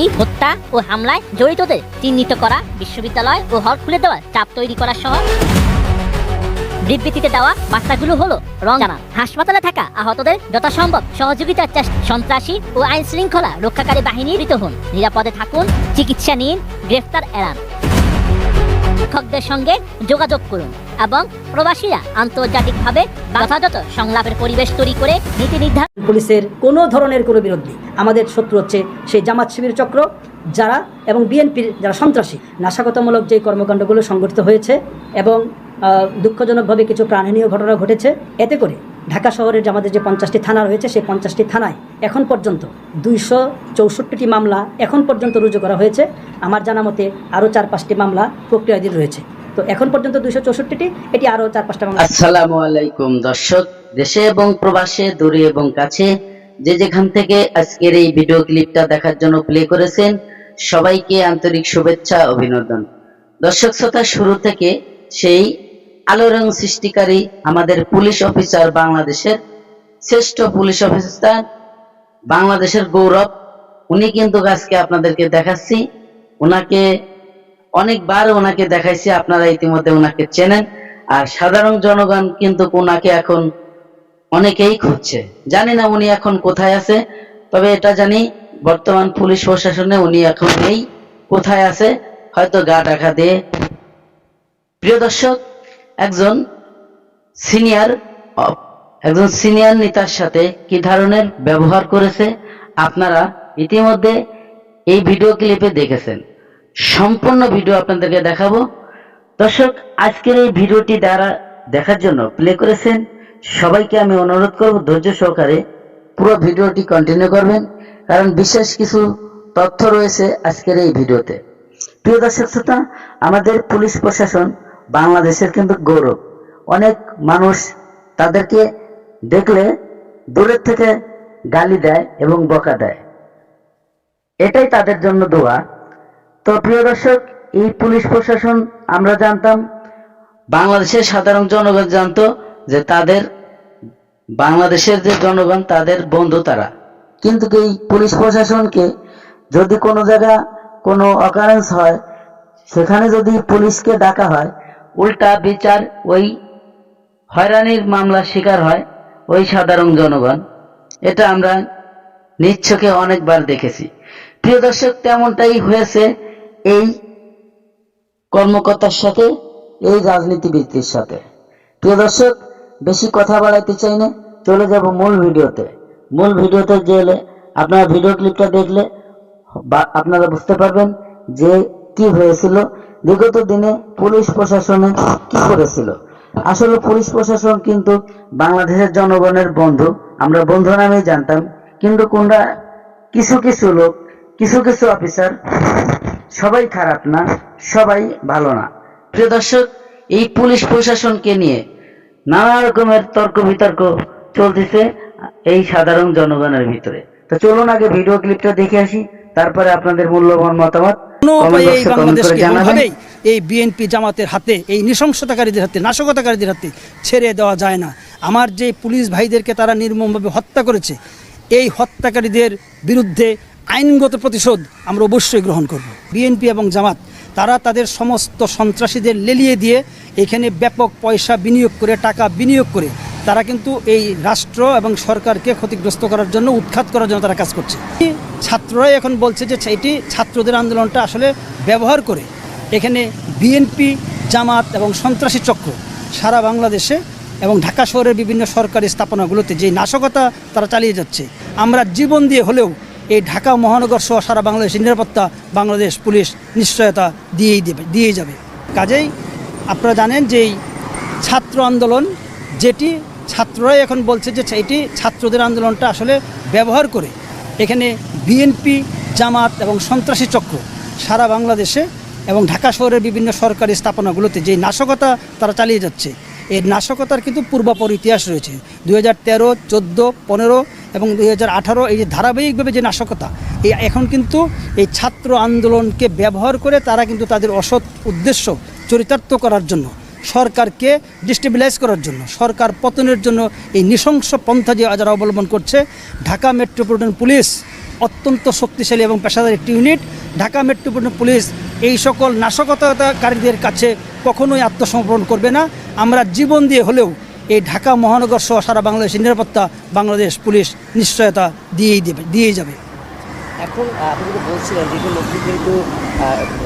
ডাকাতি হত্যা ও হামলায় জড়িতদের চিহ্নিত করা, বিশ্ববিদ্যালয় ও হল খুলে দেওয়ার চাপ তৈরি করা সহ বিবৃতিতে দেওয়া বার্তাগুলো হলো রঙ্গানা হাসপাতালে থাকা আহতদের যথাসম্ভব সহযোগিতার চেষ্টা, সন্ত্রাসী ও আইন শৃঙ্খলা রক্ষাকারী বাহিনী হন। নিরাপদে থাকুন, চিকিৎসা নিন, গ্রেফতার এড়ান। শিক্ষকদের সঙ্গে যোগাযোগ করুন এবং প্রবাসীরা আন্তর্জাতিকভাবে যথাযথ সংলাপের পরিবেশ তৈরি করে নীতি নির্ধারণ পুলিশের কোনো ধরনের কোনো বিরোধী আমাদের শত্রু হচ্ছে সেই জামাত শিবির চক্র, যারা এবং বিএনপির যারা সন্ত্রাসী। নাশাগতমূলক যে কর্মকাণ্ডগুলো সংগঠিত হয়েছে এবং দুঃখজনকভাবে কিছু প্রাণহানীয় ঘটনা ঘটেছে, এতে করে ঢাকা শহরের আমাদের যে পঞ্চাশটি থানা রয়েছে, সেই পঞ্চাশটি থানায় এখন পর্যন্ত দুইশো চৌষট্টিটি মামলা এখন পর্যন্ত রুজু করা হয়েছে। আমার জানা মতে আরও চার পাঁচটি মামলা প্রক্রিয়াধীন রয়েছে। তো এখন পর্যন্ত দুইশো চৌষট্টিটি, এটি আরও চার পাঁচটা মামলা আসসালামু আলাইকুম দর্শক, দেশে এবং প্রবাসে, দূরে এবং কাছে যে যেখান থেকে আজকের এই ভিডিও ক্লিপটা দেখার জন্য প্লে করেছেন, সবাইকে আন্তরিক শুভেচ্ছা, অভিনন্দন। দর্শক শ্রোতা, শুরু থেকে সেই আলোড়ন সৃষ্টিকারী আমাদের পুলিশ অফিসার বাংলাদেশের শ্রেষ্ঠ পুলিশ অফিসার বাংলাদেশের গৌরব। উনি কিন্তু আজকে আপনাদেরকে দেখাচ্ছি। ওনাকে অনেকবার ওনাকে দেখাইছি, আপনারা ইতিমধ্যে ওনাকে চেনেন। আর সাধারণ জনগণ কিন্তু ওনাকে এখন অনেকেই খুঁজছে। জানি না উনি এখন কোথায় আছে, তবে এটা জানি বর্তমান পুলিশ প্রশাসনে উনি এখন নেই। কোথায় আছে, হয়তো গা টাকা দিয়ে। প্রিয় দর্শক একজন সিনিয়র একজন সিনিয়র নেতার সাথে কি ধরনের ব্যবহার করেছে? আপনারা ইতিমধ্যে এই ভিডিও ক্লিপে দেখেছেন। সম্পূর্ণ ভিডিও আপনাদেরকে দেখাবো। দর্শক, আজকের এই ভিডিওটি দ্বারা দেখার জন্য প্লে করেছেন। সবাইকে আমি অনুরোধ করব, ধৈর্য সহকারে পুরো ভিডিওটি কন্টিনিউ করবেন। কারণ বিশেষ কিছু তথ্য রয়েছে আজকের এই ভিডিওতে প্রিয় দর্শক শ্রোতা, আমাদের পুলিশ প্রশাসন বাংলাদেশের কিন্তু গৌরব। অনেক মানুষ তাদেরকে দেখলে দূরের থেকে গালি দেয় এবং বকা দেয়। এটাই তাদের জন্য দোয়া। তো প্রিয় দর্শক, এই পুলিশ প্রশাসন আমরা জানতাম, বাংলাদেশের সাধারণ জনগণ জানতো যে তাদের, বাংলাদেশের যে জনগণ, তাদের বন্ধু তারা। কিন্তু এই পুলিশ প্রশাসনকে যদি কোনো জায়গা কোনো অকারেন্স হয়, সেখানে যদি পুলিশকে ডাকা হয় উল্টা বিচার, ওই হয়রানির মামলার শিকার হয় ওই সাধারণ জনগণ। এটা আমরা নিচ্ছকে অনেকবার দেখেছি। প্রিয় দর্শক, তেমনটাই হয়েছে এই কর্মকর্তার সাথে, এই রাজনীতিবিদদের সাথে। প্রিয় দর্শক, বেশি কথা বাড়াইতে চাই না, চলে যাব মূল ভিডিওতে। মূল ভিডিওতে গেলে আপনারা ভিডিও ক্লিপটা দেখলে আপনারা বুঝতে পারবেন যে কি হয়েছিল বিগত দিনে পুলিশ প্রশাসনে কি করেছিল? আসলে পুলিশ প্রশাসন কিন্তু বাংলাদেশের জনগণের বন্ধু, আমরা বন্ধু নামেই জানতাম, কিন্তু কোনটা কিছু কিছু লোক, কিছু কিছু অফিসার, সবাই খারাপ না, সবাই ভালো না। প্রিয় দর্শক, এই পুলিশ প্রশাসনকে নিয়ে নানা রকমের তর্ক বিতর্ক চলতেছে এই সাধারণ জনগণের ভিতরে। তো চলুন আগে ভিডিও ক্লিপটা দেখে আসি, তারপরে আপনাদের মূল্যবান মতামত কোনো উপায়ে এই এ comment করে বাংলাদেশকে কোনোভাবেই এই বিএনপি জামাতের হাতে এই নৃশংসতাকারীদের হাতে নাশকতাকারীদের হাতে ছেড়ে দেওয়া যায় না। আমার যে পুলিশ ভাইদেরকে তারা নির্মমভাবে হত্যা করেছে এই হত্যাকারীদের বিরুদ্ধে আইনগত প্রতিশোধ আমরা অবশ্যই গ্রহণ করব। বিএনপি এবং জামাত তারা তাদের সমস্ত সন্ত্রাসীদের লেলিয়ে দিয়ে এখানে ব্যাপক পয়সা বিনিয়োগ করে টাকা বিনিয়োগ করে তারা কিন্তু এই রাষ্ট্র এবং সরকারকে ক্ষতিগ্রস্ত করার জন্য, উৎখাত করার জন্য তারা কাজ করছে। ছাত্ররাই এখন বলছে যে এটি ছাত্রদের আন্দোলনটা আসলে ব্যবহার করে এখানে বিএনপি জামাত এবং সন্ত্রাসী চক্র সারা বাংলাদেশে এবং ঢাকা শহরের বিভিন্ন সরকারি স্থাপনাগুলোতে যে নাশকতা তারা চালিয়ে যাচ্ছে। আমরা জীবন দিয়ে হলেও এই ঢাকা মহানগর সহ সারা বাংলাদেশের নিরাপত্তা, বাংলাদেশ পুলিশ নিশ্চয়তা দিয়েই দেবে, দিয়েই যাবে। কাজেই আপনারা জানেন যে ছাত্র আন্দোলন যেটি ছাত্ররাই এখন বলছে যে এটি ছাত্রদের আন্দোলনটা আসলে ব্যবহার করে এখানে বিএনপি জামাত এবং সন্ত্রাসী চক্র সারা বাংলাদেশে এবং ঢাকা শহরের বিভিন্ন সরকারি স্থাপনাগুলোতে যে নাশকতা তারা চালিয়ে যাচ্ছে এই নাশকতার কিন্তু পূর্বাপর ইতিহাস রয়েছে। দুই হাজার তেরো, চোদ্দ, পনেরো এবং দুই হাজার আঠারো এই যে ধারাবাহিকভাবে যে নাশকতা, এই এখন কিন্তু এই ছাত্র আন্দোলনকে ব্যবহার করে তারা কিন্তু তাদের অসৎ উদ্দেশ্য চরিতার্থ করার জন্য সরকারকে ডিস্টেবিলাইজ করার জন্য, সরকার পতনের জন্য এই নৃশংস পন্থা যে যারা অবলম্বন করছে, ঢাকা মেট্রোপলিটন পুলিশ অত্যন্ত শক্তিশালী এবং পেশাদার একটি ইউনিট। ঢাকা মেট্রোপলিটন পুলিশ এই সকল নাশকতাকারীদের কাছে কখনোই আত্মসমর্পণ করবে না। আমরা জীবন দিয়ে হলেও এই ঢাকা মহানগর সহ সারা বাংলাদেশের নিরাপত্তা বাংলাদেশ পুলিশ নিশ্চয়তা দিয়েই দেবে, দিয়েই যাবে। এখন আপনি বলছিলেন, যে কিন্তু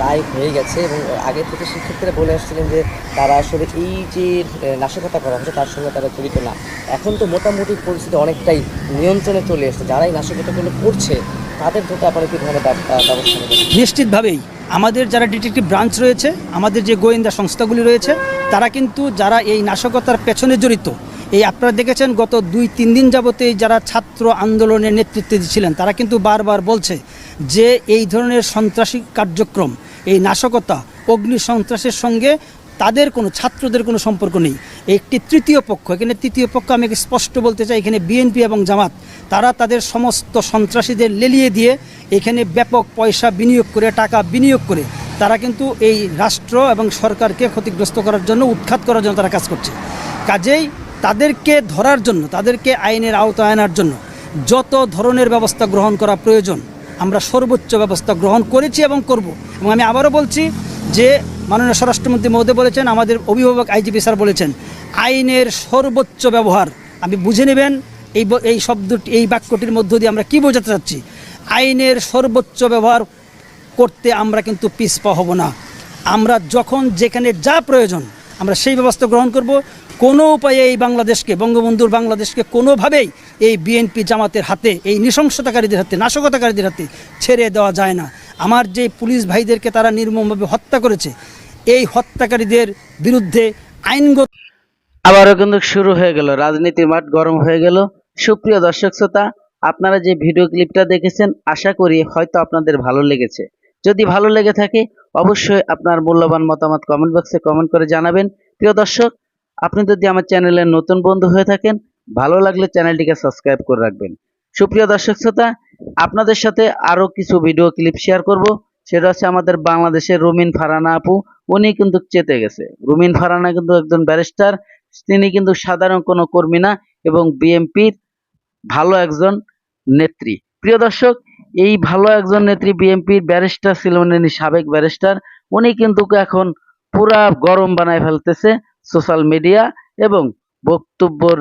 রায় হয়ে গেছে এবং আগে থেকে শিক্ষার্থীরা বলে আসছিলেন যে তারা আসলে এই যে নাশকতা করা হচ্ছে তার সঙ্গে তারা জড়িত না। এখন তো মোটামুটি পরিস্থিতি অনেকটাই নিয়ন্ত্রণে চলে এসেছে। যারাই নাশকতাগুলো করছে, তাদের প্রতি আপনারা কী ধরনের ব্যবস্থা নিশ্চিতভাবেই আমাদের যারা ডিটেকটিভ ব্রাঞ্চ রয়েছে, আমাদের যে গোয়েন্দা সংস্থাগুলি রয়েছে, তারা কিন্তু যারা এই নাশকতার পেছনে জড়িত এই আপনারা দেখেছেন গত দুই, তিন দিন যাবতে যারা ছাত্র আন্দোলনের নেতৃত্বে দিচ্ছিলেন তারা কিন্তু বারবার বলছে যে এই ধরনের সন্ত্রাসী কার্যক্রম, এই নাশকতা, অগ্নি সন্ত্রাসের সঙ্গে তাদের কোনো, ছাত্রদের কোনো সম্পর্ক নেই। একটি তৃতীয় পক্ষ, এখানে তৃতীয় পক্ষ আমি স্পষ্ট বলতে চাই, এখানে বিএনপি এবং জামাত, তারা তাদের সমস্ত সন্ত্রাসীদের লেলিয়ে দিয়ে এখানে ব্যাপক পয়সা বিনিয়োগ করে, টাকা বিনিয়োগ করে, তারা কিন্তু এই রাষ্ট্র এবং সরকারকে ক্ষতিগ্রস্ত করার জন্য, উৎখাত করার জন্য তারা কাজ করছে। কাজেই তাদেরকে ধরার জন্য, তাদেরকে আইনের আওতায় আনার জন্য যত ধরনের ব্যবস্থা গ্রহণ করা প্রয়োজন, আমরা সর্বোচ্চ ব্যবস্থা গ্রহণ করেছি এবং করব। এবং আমি আবারও বলছি যে মাননীয় স্বরাষ্ট্রমন্ত্রী মহোদয় বলেছেন, আমাদের অভিভাবক আইজিপি স্যার বলেছেন, আইনের সর্বোচ্চ ব্যবহার আমি বুঝে নেবেন এই এই শব্দটি এই বাক্যটির মধ্য দিয়ে আমরা কি বোঝাতে চাচ্ছি? আইনের সর্বোচ্চ ব্যবহার করতে আমরা কিন্তু পিছপা হব না। আমরা যখন যেখানে যা প্রয়োজন আমরা সেই ব্যবস্থা গ্রহণ করব। কোনো উপায়ে এই বাংলাদেশকে, বঙ্গবন্ধুর বাংলাদেশকে কোনোভাবেই এই বিএনপি জামাতের হাতে, এই নৃশংসতাকারীদের হাতে, নাশকতাকারীদের হাতে ছেড়ে দেওয়া যায় না। আমার যে পুলিশ ভাইদেরকে তারা নির্মমভাবে হত্যা করেছে, এই হত্যাকারীদের বিরুদ্ধে আইনগত আবারও কিন্তু শুরু হয়ে গেল। রাজনীতির মাঠ গরম হয়ে গেল। সুপ্রিয় দর্শক শ্রোতা, আপনারা যে ভিডিও ক্লিপটা দেখেছেন, আশা করি হয়তো আপনাদের ভালো লেগেছে। যদি ভালো লেগে থাকে, অবশ্যই আপনার মূল্যবান মতামত কমেন্ট বক্সে কমেন্ট করে জানাবেন। প্রিয় দর্শক, আপনি যদি আমার চ্যানেলের নতুন বন্ধু হয়ে থাকেন, ভালো লাগলে চ্যানেলটিকে সাবস্ক্রাইব করে রাখবেন। সুপ্রিয় দর্শক শ্রোতা, আপনাদের সাথে আরও কিছু ভিডিও ক্লিপ শেয়ার করব। সেটা হচ্ছে আমাদের বাংলাদেশের রুমিন ফারানা আপু। উনি কিন্তু চেতে গেছে। রুমিন ফারানা কিন্তু একজন ব্যারিস্টার তিনি কিন্তু সাধারণ কোনো কর্মী না এবং বিএনপির ভালো একজন নেত্রী। প্রিয় দর্শক এই ভালো একজন নেত্রী বিএনপির ব্যারিস্টার ছিলেন উনি সাবেক ব্যারিস্টার, উনি কিন্তু এখন পুরা গরম বানায় ফেলতেছে সোশ্যাল মিডিয়া এবং বক্তব্যর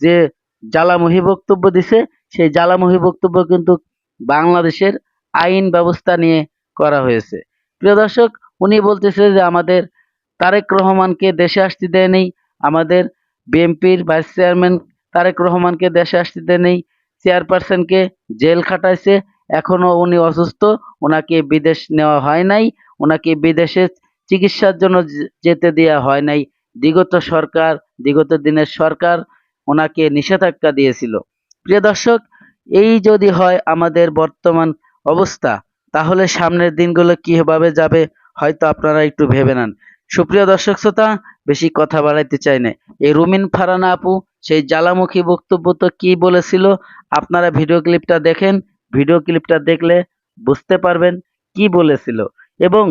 যে জ্বালামহী বক্তব্য দিছে, সেই জ্বালামহী বক্তব্য কিন্তু বাংলাদেশের আইন ব্যবস্থা নিয়ে করা হয়েছে। প্রিয় দর্শক, উনি বলতেছে যে আমাদের তারেক রহমানকে দেশে আসতে দেয়নি, আমাদের বিএনপির ভাইস চেয়ারম্যান তারেক রহমানকে দেশে আসতে দেয়নি চেয়ারপারসনকে জেল খাটাইছে, এখনও উনি অসুস্থ, ওনাকে বিদেশ নেওয়া হয় নাই, ওনাকে বিদেশে চিকিৎসার জন্য যেতে দেওয়া হয় নাই। বিগত সরকার, বিগত দিনের সরকার ওনাকে নিষেধাজ্ঞা দিয়েছিল। প্রিয় দর্শক, এই যদি হয় আমাদের বর্তমান অবস্থা, তাহলে সামনের দিনগুলো কীভাবে যাবে, হয়তো আপনারা একটু ভেবে নেন। সুপ্রিয় দর্শক শ্রোতা, বেশি কথা বাড়াইতে চাই না। এই রুমিন ফারানা আপু, সেই জ্বালামুখী বক্তব্য তো কি বলেছিল, আপনারা ভিডিও ক্লিপটা দেখেন। ভিডিও ক্লিপটা দেখলে বুঝতে পারবেন কি বলেছিল এবং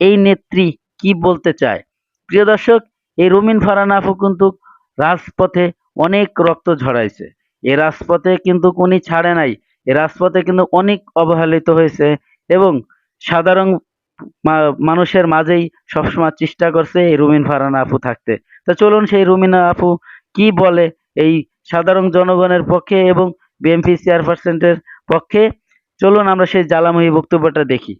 এই নেত্রী কি বলতে চায়। প্রিয় দর্শক, এই রুমিন ফারানা আপু কিন্তু রাজপথে অনেক রক্ত ঝরাইছে। এ রাজপথে কিন্তু উনি ছাড়ে নাই। এ রাজপথে কিন্তু অনেক অবহেলিত হয়েছে এবং সাধারণ মানুষের মাঝেই সবসময় চেষ্টা করছে এই রুমিন ফারহান আপু থাকতে। তো চলুন সেই রুমিনা আপু কি বলে এই সাধারণ জনগণের পক্ষে এবং বিএমপি চেয়ারপারসনের পক্ষে? চলুন আমরা সেই জ্বালাময়ী বক্তব্যটা দেখি।